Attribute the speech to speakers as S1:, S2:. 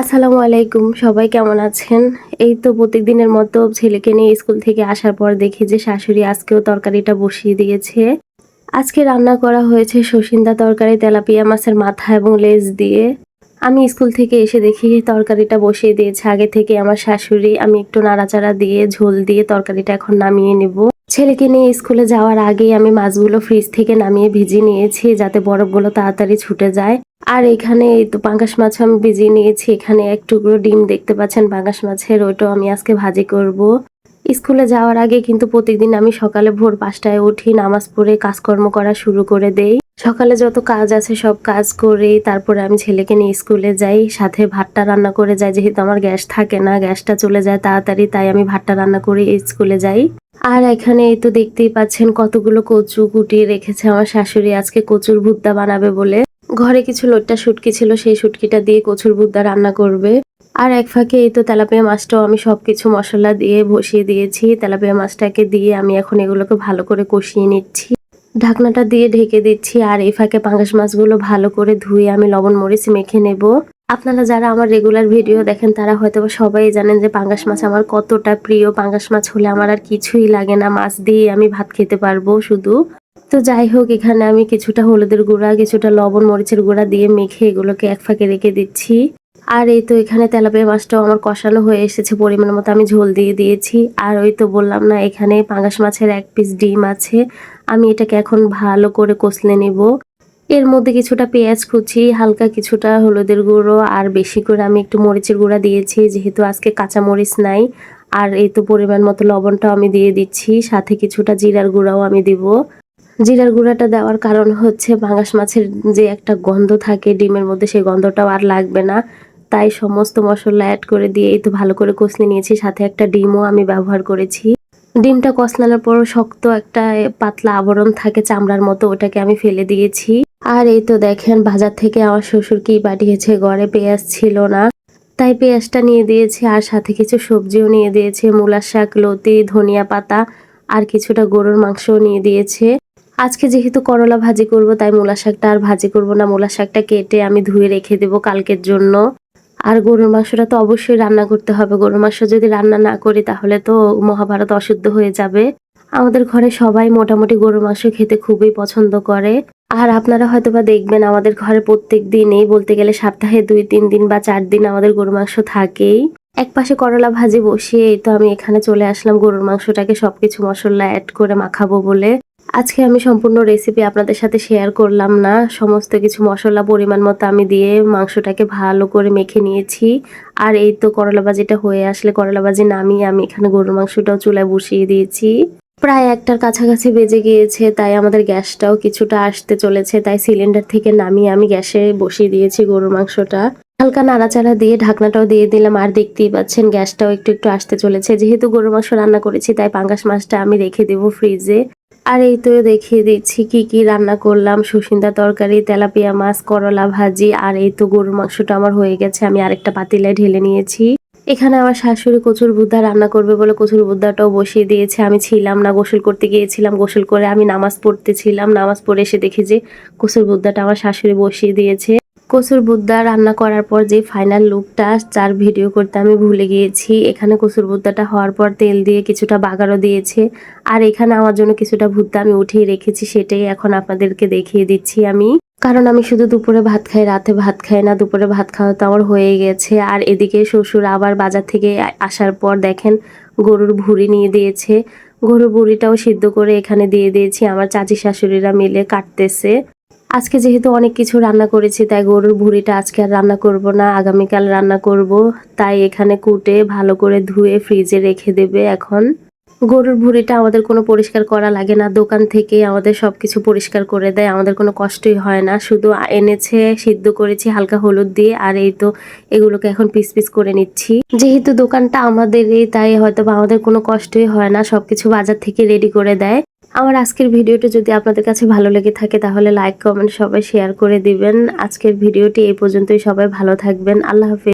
S1: আসসালামু আলাইকুম, সবাই কেমন আছেন? এই তো প্রত্যেকদিনের মতো ছেলেকে নিয়ে স্কুল থেকে আসার পর দেখি যে শাশুড়ি আজকেও তরকারিটা বসিয়ে দিয়েছে। আজকে রান্না করা হয়েছে সসিন্দা তরকারি, তেলাপিয়া মাছের মাথা এবং লেজ দিয়ে। আমি স্কুল থেকে এসে দেখি তরকারিটা বসিয়ে দিয়েছে। আগে থেকে আমার শাশুড়ি, আমি একটু নাড়াচাড়া দিয়ে ঝোল দিয়ে তরকারিটা এখন নামিয়ে নেব। ছেলেকে নিয়ে স্কুলে যাওয়ার আগেই আমি মাছগুলো ফ্রিজ থেকে নামিয়ে ভিজিয়ে নিয়েছি যাতে বরফগুলো তাড়াতাড়ি ছুটে যায়। আর এখানে তো পাঙ্গাস মাছ আমি ভিজিয়ে নিয়েছি। এখানে এক টুকরো ডিম দেখতে পাচ্ছেন পাঙ্গাস মাছের, ওইটাও আমি আজকে ভাজি করব। স্কুলে যাওয়ার আগে কিন্তু প্রতিদিন আমি সকালে ভোর পাঁচটায় উঠি, নামাজ পড়ে কাজকর্ম করা শুরু করে দেই। সকালে যত কাজ আছে সব কাজ করে, তারপরে আমি ছেলেকে নিয়ে স্কুলে যাই, সাথে ভাতটা রান্না করে যাই। যেহেতু আমার গ্যাস থাকে না, গ্যাসটা চলে যায় তাড়াতাড়ি, তাই আমি ভাতটা রান্না করে স্কুলে যাই। আর এখানে এই তো দেখতেই পাচ্ছেন কতগুলো কচু কুটিয়ে রেখেছে আমার শাশুড়ি। আজকে কচুর ভুদ্দা বানাবে বলে। ঘরে কিছু লোটটা শুটকি ছিল, সেই শুটকিটা দিয়ে কচুর ভুদ্দা রান্না করবে। আর এক ফাঁকে এই তো তেলাপিয়া মাছটাও আমি সবকিছু মশলা দিয়ে বসিয়ে দিয়েছি। তেলাপিয়া মাছটাকে দিয়ে আমি এখন এগুলোকে ভালো করে কষিয়ে নিচ্ছি। ঢাকনাটা দিয়ে ঢেকে দিচ্ছি আর এই ফাঁকে পাঙ্গাস মাছগুলো ভালো করে ধুয়ে আমি লবণ মরিচ মেখে নেব। আপনারা যারা আমার রেগুলার ভিডিও দেখেন, তারা হয়তো সবাই জানেন যে পাঙ্গাস মাছ আমার কতটা প্রিয়। পাঙ্গাস মাছ হলে আমার আর কিছুই লাগে না। মাছ দিয়ে আমি ভাত খেতে পারব শুধু। তো যাই হোক, এখানে আমি কিছুটা হলুদের গুঁড়া, কিছুটা লবণ, মরিচের গুঁড়া দিয়ে মেখে এগুলোকে এক ফাঁকে রেখে দিচ্ছি। আর এই তো এখানে তেলাপিয়া মাছটাও আমার কষানো হয়ে এসেছে পরিমাণ মতো। আমি ঝোল দিয়ে দিয়েছি। আর ওই তো বললাম না, এখানে পাঙ্গাস মাছের এক পিস ডিম আছে। আমি এটাকে এখন ভালো করে কষলে নেব। এর মধ্যে কিছুটা পেঁয়াজ কুচি, হালকা কিছুটা হলুদের গুঁড়ো, আর বেশি করে আমি একটু মরিচের গুঁড়া দিয়েছি, যেহেতু আজকে কাঁচা মরিচ নাই। আর এই তো পরিমাণ মতো লবণটাও আমি দিয়ে দিচ্ছি, সাথে কিছুটা জিরার গুঁড়াও আমি দিব। জিরার গুঁড়াটা দেওয়ার কারণ হচ্ছে বাংলাস মাছের যে একটা গন্ধ থাকে ডিমের মধ্যে, সেই গন্ধটাও আর লাগবে না। তাই সমস্ত মশলা অ্যাড করে দিয়ে এই তো ভালো করে কষলে নিয়েছি, সাথে একটা ডিমও আমি ব্যবহার করেছি। ডিমটা কষলানোর পর শক্ত একটা পাতলা আবরণ থাকে চামড়ার মতো, ওটাকে আমি ফেলে দিয়েছি। আর এই তো দেখেন, বাজার থেকে আমার শ্বশুর কি পাঠিয়েছে? ঘরে পেঁয়াজ ছিল না। তাই পেঁয়াজটা নিয়ে দিয়েছে আর সাথে কিছু সবজিও নিয়ে দিয়েছে। মূলার শাক, লতি, ধনিয়া পাতা আর কিছুটা গরুর মাংসও নিয়ে দিয়েছে। আজকে যেহেতু করলা ভাজি করব, তাই মূলা শাকটা আর ভাজি করব না। মূলা শাকটা কেটে আমি ধুয়ে রেখে দেব কালকের জন্য। আর গরুর মাংসটা তো অবশ্যই রান্না করতে হবে। গরুর মাংস যদি রান্না না করি, তাহলে তো মহাভারত অশুদ্ধ হয়ে যাবে। আমাদের ঘরে সবাই মোটামুটি গরুর মাংস খেতে খুবই পছন্দ করে। আর আপনারা হয়তো বা দেখবেন আমাদের ঘরে প্রত্যেক দিনই বলতে গেলে সপ্তাহে দুই, তিন দিন বা চার দিন আমাদের গরুর মাংস থাকেই। এক পাশে করলা ভাজি বসিয়ে তো আমি এখানে চলে আসলাম গরুর মাংসটাকে সবকিছু মশলা অ্যাড করে মাখাবো বলে। আজকে আমি সম্পূর্ণ রেসিপি আপনাদের সাথে শেয়ার করলাম না। সমস্ত কিছু মশলা পরিমাণ মতো আমি দিয়ে মাংসটাকে ভালো করে মেখে নিয়েছি। আর এই তো করলা ভাজিটা হয়ে আসলে করলা ভাজি নামিয়ে আমি এখানে গরুর মাংসটাও চুলায় বসিয়ে দিয়েছি। প্রায় একটার কাছাকাছি বেজে গিয়েছে, তাই আমাদের গ্যাসটাও কিছুটা আসতে চলেছে, তাই সিলিন্ডার থেকে নামিয়ে আমি গ্যাসে বসিয়ে দিয়েছি গরুর মাংসটা। হালকা নাড়াচাড়া দিয়ে ঢাকনাটাও দিয়ে দিলাম, আর দেখতেই পাচ্ছেন গ্যাসটাও একটু একটু আসতে চলেছে। যেহেতু গরুর মাংস রান্না করেছি, তাই পাঙ্গাস মাছটা আমি রেখে দেবো ফ্রিজে। আর এই তো দেখিয়ে দিচ্ছি কি কি রান্না করলাম, সুসিন্দা তরকারি, তেলাপিয়া মাছ, করলা ভাজি, আর এই তো গরুর মাংসটা আমার হয়ে গেছে, আমি আরেকটা পাতিলায় ঢেলে নিয়েছি। এখানে আমার শাশুড়ি কচুর বুদ্ধা রান্না করবে বলে কচুর বুদ্ধাটাও বসিয়ে দিয়েছে। আমি ছিলাম না, গোসল করতে গিয়েছিলাম, গোসল করে আমি নামাজ পড়তেছিলাম নামাজ পড়ে এসে দেখি যে কচুর বুদ্ধাটা আমার শাশুড়ি বসিয়ে দিয়েছে। কচুর বুদ্দা রান্না করার পর যে ফাইনাল লুকটা যার ভিডিও করতে আমি ভুলে গিয়েছি। এখানে কচুর বুদ্দাটা হওয়ার পর তেল দিয়ে কিছুটা বাগারও দিয়েছে। আর এখানে আমার জন্য কিছুটা ভুদ্দা আমি উঠিয়ে রেখেছি, সেটাই এখন আপনাদেরকে দেখিয়ে দিচ্ছি আমি। কারণ আমি শুধু দুপুরে ভাত খাই, রাতে ভাত খাই না, দুপুরে ভাত খাওয়া তো আমার হয়ে গেছে। আর এদিকে শ্বশুর আবার বাজার থেকে আসার পর দেখেন গরুর ভুড়ি নিয়ে দিয়েছে। গরুর ভুড়িটাও সিদ্ধ করে এখানে দিয়ে দিয়েছি। আমার চাচি শাশুড়িরা মিলে কাটতেছে। আজকে যেহেতু অনেক কিছু রান্না করেছি, তাই গরুর ভুড়িটা আজকে আর রান্না করব না। আগামীকাল রান্না করব। তাই এখানে কুটে ভালো করে ধুয়ে ফ্রিজে রেখে দেবে এখন। গরুর ভুড়িটা আমাদের কোনো পরিষ্কার করা লাগে না। দোকান থেকে আমাদের সব কিছু পরিষ্কার করে দেয়। আমাদের কোনো কষ্টই হয় না। শুধু এনেছে, সিদ্ধ করেছি, হালকা হলুদ দিয়ে, আর এই তো এগুলোকে এখন পিস পিস করে নিচ্ছি। যেহেতু দোকানটা আমাদেরই, তাই হয়তো বা আমাদের কোনো কষ্টই হয় না। সবকিছু বাজার থেকে রেডি করে দেয়। আমার আজকের ভিডিওটি যদি আপনাদের কাছে ভালো লেগে থাকে, তাহলে লাইক কমেন্ট সবাই শেয়ার করে দিবেন। আজকের ভিডিওটি এই পর্যন্তই। সবাই ভালো থাকবেন। আল্লাহ হাফিজ।